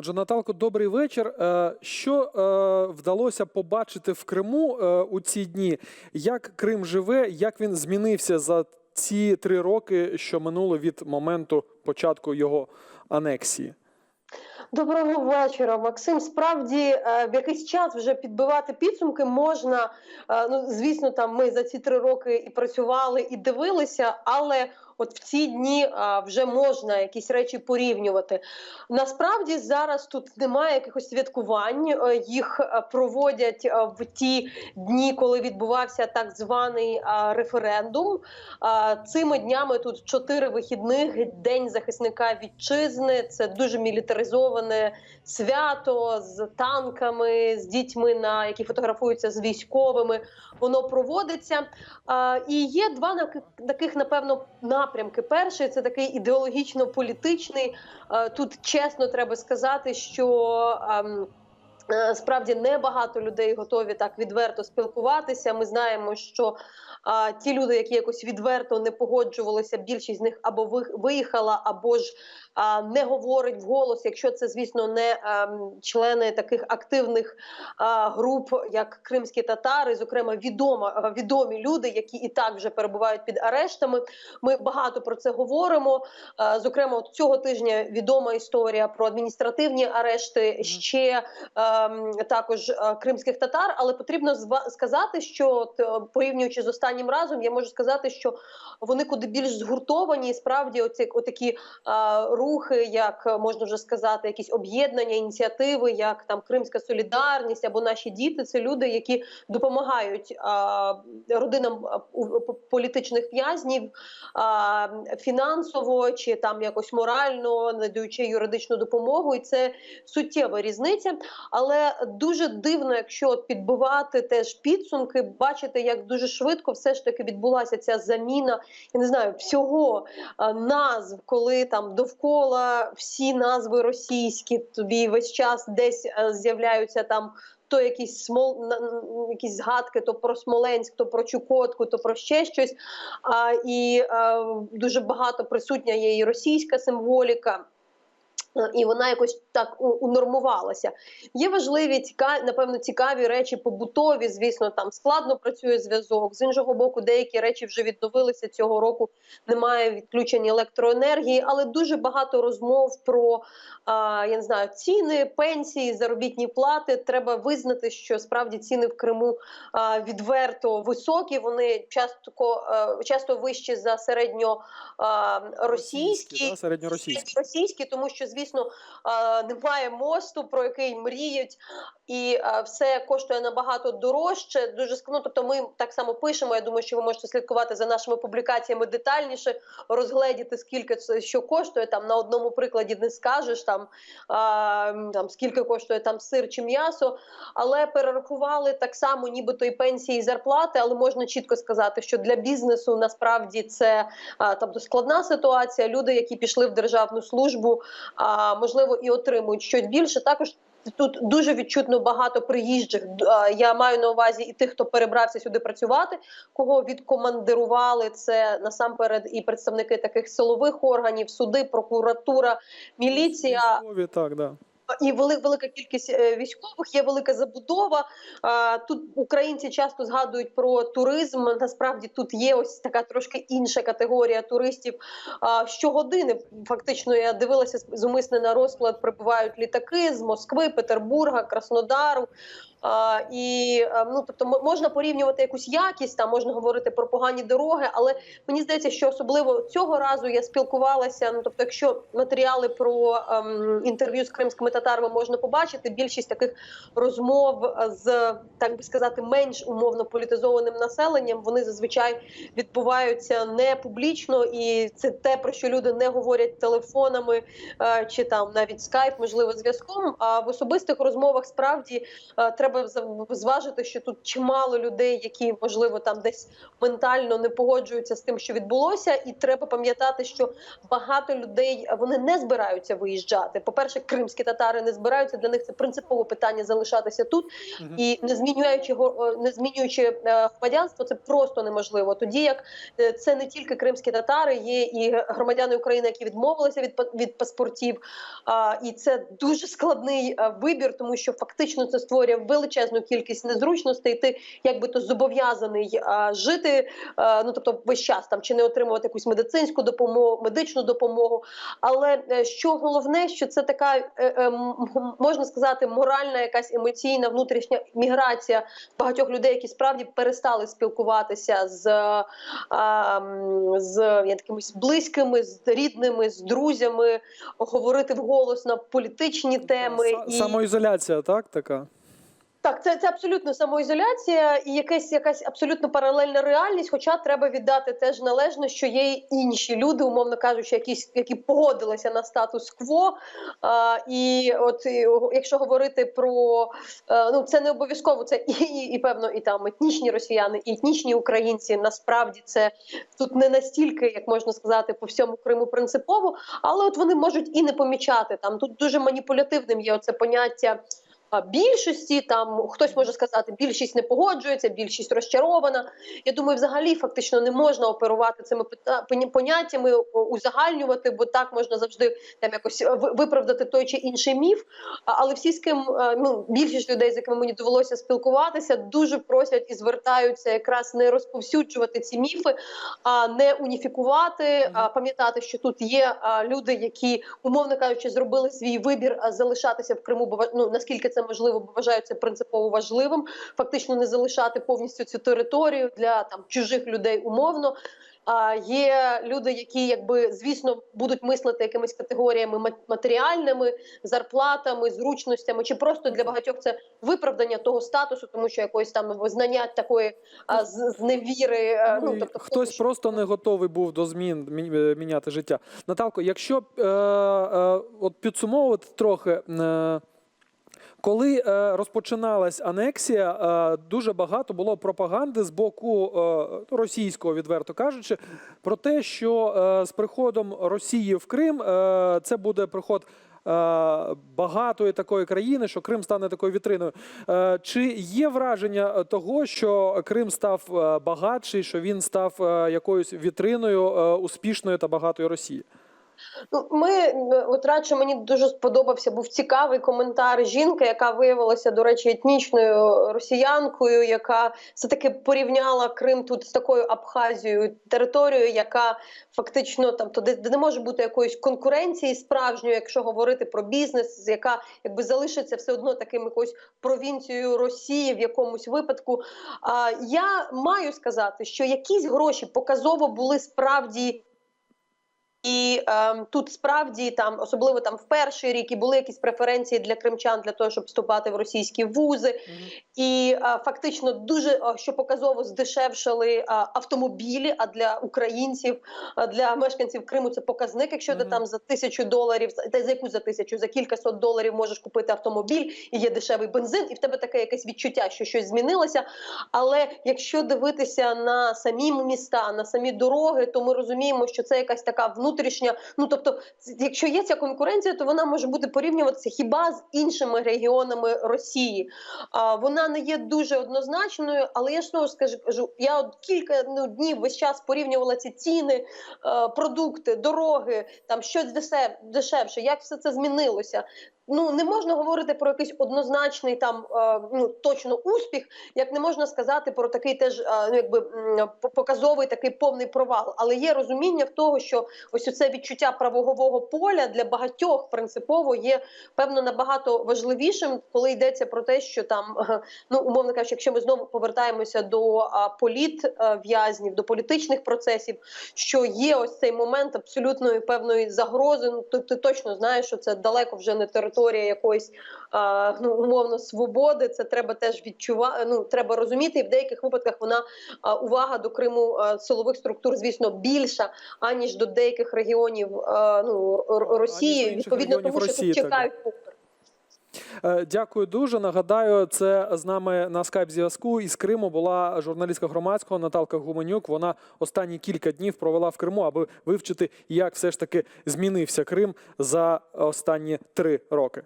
Отже, Наталко, добрий вечір. Е, Що е, вдалося побачити в Криму е, у ці дні? Як Крим живе, як він змінився за ці три роки, що минуло від моменту початку його анексії? Доброго вечора, Максим. Справді е, в якийсь час вже підбивати підсумки можна. Е, Ну, звісно, там ми за ці три роки і працювали, і дивилися, але от в ці дні е, вже можна якісь речі порівнювати. Насправді зараз тут немає якихось святкувань. Їх проводять в ті дні, коли відбувався так званий референдум. Цими днями тут чотири вихідних: День захисника вітчизни. Це дуже мілітаризоване свято з танками, з дітьми, на які фотографуються з військовими. Воно проводиться. І є два таких, напевно, напрямки. Перший це такий ідеологічно-політичний. Тут чесно треба сказати, що. Е, Справді небагато людей готові так відверто спілкуватися. Ми знаємо, що а, ті люди, які якось відверто не погоджувалися, більшість з них або ви- виїхала, або ж а, не говорить вголос, якщо це, звісно, не ем, члени таких активних а, груп, як кримські татари, зокрема відома, е, відомі люди, які і так вже перебувають під арештами. Ми багато про це говоримо. Е, Зокрема, от цього тижня відома історія про адміністративні арешти. Ще ем, також е, кримських татар, але потрібно сказати, що е, порівнюючи з останнім разом, я можу сказати, що вони куди більш згуртовані. І справді, оці отакі е, рухи, як можна вже сказати, якісь об'єднання, ініціативи, як там Кримська солідарність або наші діти, це люди, які допомагають родинам політичних в'язнів фінансово чи там якось морально, надаючи юридичну допомогу, і це суттєва різниця. Але дуже дивно, якщо от підбивати теж підсумки, бачити, як дуже швидко все ж таки відбулася ця заміна. Я не знаю всього е, назв, коли там довкола всі назви російські, тобі весь час десь е, з'являються там. То якісь смол якісь згадки, то про Смоленськ, то про Чукотку, то про ще щось. А, і е, дуже багато присутня є і російська символіка. Е, І вона якось так унормувалася. Є важливі, цікаві, напевно, цікаві речі побутові. Звісно, там складно працює зв'язок. З іншого боку, деякі речі вже відновилися цього року. Немає відключення електроенергії, але дуже багато розмов про а, я не знаю ціни, пенсії, заробітні плати. Треба визнати, що справді ціни в Криму а, відверто високі. Вони часто е, часто вищі за а, середньоросійські. російські, тому що, звісно, е, немає мосту, про який мріють, і все коштує набагато дорожче. Дуже ну, тобто ми так само пишемо. Я думаю, що ви можете слідкувати за нашими публікаціями детальніше, розгледіти, скільки це що коштує. Там на одному прикладі не скажеш там, там скільки коштує там сир чи м'ясо, але перерахували так само, нібито і пенсії, і зарплати, але можна чітко сказати, що для бізнесу насправді це а, тобто складна ситуація. Люди, які пішли в державну службу, можливо, і отримують щось більше. Також тут дуже відчутно багато приїжджих. Я маю на увазі і тих, хто перебрався сюди працювати, кого відкомандирували. Це насамперед і представники таких силових органів, суди, прокуратура, міліція Військові, так, да. І велика кількість е, військових, є велика забудова. Тут українці часто згадують про туризм. Насправді тут є ось така трошки інша категорія туристів. Щогодини фактично я дивилася зумисне на розклад. Прибувають літаки з Москви, Петербурга, Краснодару. І е, ну тобто можна порівнювати якусь якість, там можна говорити про погані дороги, але мені здається, що особливо цього разу я спілкувалася. Ну тобто, якщо матеріали про ем, інтерв'ю з кримськими татарами можна побачити, більшість таких розмов е, з так би сказати менш умовно політизованим населенням, вони зазвичай відбуваються не публічно, і це те про що люди не говорять телефонами е, чи там навіть скайп, можливо, зв'язком. А в особистих розмовах справді е, треба зважити, що тут чимало людей, які можливо там десь ментально не погоджуються з тим, що відбулося, і треба пам'ятати, що багато людей вони не збираються виїжджати. По перше, кримські татари не збираються. Для них це принципове питання залишатися тут Мгм. і не змінюючи е, не змінюючи е, громадянство, це просто неможливо. Тоді як е, це не тільки кримські татари, є і громадяни України, які відмовилися від від паспортів. І це дуже складний вибір, тому що фактично це створює величезну кількість незручностей. Ти якби то зобов'язаний е, жити, е, ну тобто весь час там чи не отримувати якусь медицинську допомогу, медичну допомогу. Але е, що головне, що це така е, е, можна сказати, моральна, якась емоційна внутрішня міграція багатьох людей, які справді перестали спілкуватися з, е, а, м, з якимись близькими, з рідними, з друзями, говорити вголос на політичні теми і Самоізоляція, так, така? Так, це, це абсолютно самоізоляція і якась якась абсолютно паралельна реальність. Хоча треба віддати теж належно, що є й інші люди, умовно кажучи, якісь які погодилися на статус-кво. А, і от і, якщо говорити про е, ну це не обов'язково, це і, і, і певно, і там етнічні росіяни, і етнічні українці. Насправді це тут не настільки, як можна сказати, по всьому Криму принципово, але от вони можуть і не помічати там. Тут дуже маніпулятивним є оце поняття. Більшості там хтось може сказати, більшість не погоджується, більшість розчарована. Я думаю, взагалі фактично не можна оперувати цими поняттями, узагальнювати, бо так можна завжди там якось е, виправдати той чи інший міф. Але всі з ким е, ну більшість людей, з якими мені довелося спілкуватися, дуже просять і звертаються якраз не розповсюджувати ці міфи, а не уніфікувати, а пам'ятати, що тут є люди, які умовно кажучи, зробили свій вибір залишатися в Криму, бо ну наскільки це можливо, бо вважають це принципово важливим. Фактично не залишати повністю цю територію для там чужих людей умовно. А є люди, які якби звісно будуть мислити якимись категоріями ма- матеріальними, зарплатами, зручностями, чи просто для багатьох це виправдання того статусу, тому що якоїсь там визнання такої а, з, з невіри. е, Ну, Ну тобто хтось що- просто не готовий був до змін е, міняти життя. Наталко, якщо е, е, от підсумовувати трохи. Е, коли е, розпочиналась анексія, е, дуже багато було пропаганди з боку е, російського, відверто кажучи, про те, що з приходом Росії в Крим це буде приход. Багатої такої країни, що Крим стане такою вітриною. Чи є враження того, що Крим став багатший, що він став якоюсь вітриною успішної та багатої Росії? Ну, ми е, от радше мені дуже сподобався. Був цікавий коментар жінки, яка виявилася, до речі, етнічною росіянкою, яка все таки порівняла Крим тут з такою Абхазією, територією, яка фактично там то де, де не може бути якоїсь конкуренції справжньої, якщо говорити про бізнес, яка якби залишиться все одно таким якоюсь провінцією Росії в якомусь випадку. А я маю сказати, що якісь гроші показово були справді. І ем, тут справді там, особливо там в перший рік, і були якісь преференції для кримчан для того, щоб вступати в російські вузи, і е, фактично дуже е, що показово здешевшали е, автомобілі. А для українців, е, для мешканців Криму це показник. Якщо ти там за тисячу доларів, та за яку за тисячу, за кількасот доларів можеш купити автомобіль, і є дешевий бензин, і в тебе таке якесь відчуття, що щось змінилося. Але якщо дивитися на самі міста, на самі дороги, то ми розуміємо, що це якась така внутрішня. Ну тобто, якщо є ця конкуренція, то вона може бути порівнюватися хіба з іншими регіонами Росії. А вона не є дуже однозначною, але я ж знову ж кажу, я от кілька ну, днів весь час порівнювала ці ціни, е, продукти, дороги, там щось дешев, дешевше, як все це змінилося. Ну не можна говорити про якийсь однозначний там е, ну точно успіх, як не можна сказати про такий теж е, ну якби показовий такий повний провал. Але є розуміння в того, що ось це відчуття правогового поля для багатьох принципово є певно набагато важливішим, коли йдеться про те, що там е, ну умовно кажучи, якщо ми знову повертаємося до а, політ е, в'язнів, до політичних процесів, що є ось цей момент абсолютної певної загрози. Ну ти, ти точно знаєш, що це далеко вже не територія якоїсь а, ну умовно свободи. Це треба теж відчувати. Ну треба розуміти, і в деяких випадках вона увага до Криму силових структур, звісно, більша аніж до деяких регіонів ну Росії. Відповідно, тому що Росії, тут чекають. попит. Е, Дякую дуже. Нагадаю, це з нами на скайп зв'язку із Криму була журналістка громадського Наталка Гуменюк. Вона останні кілька днів провела в Криму, аби вивчити, як все ж таки змінився Крим за останні три роки.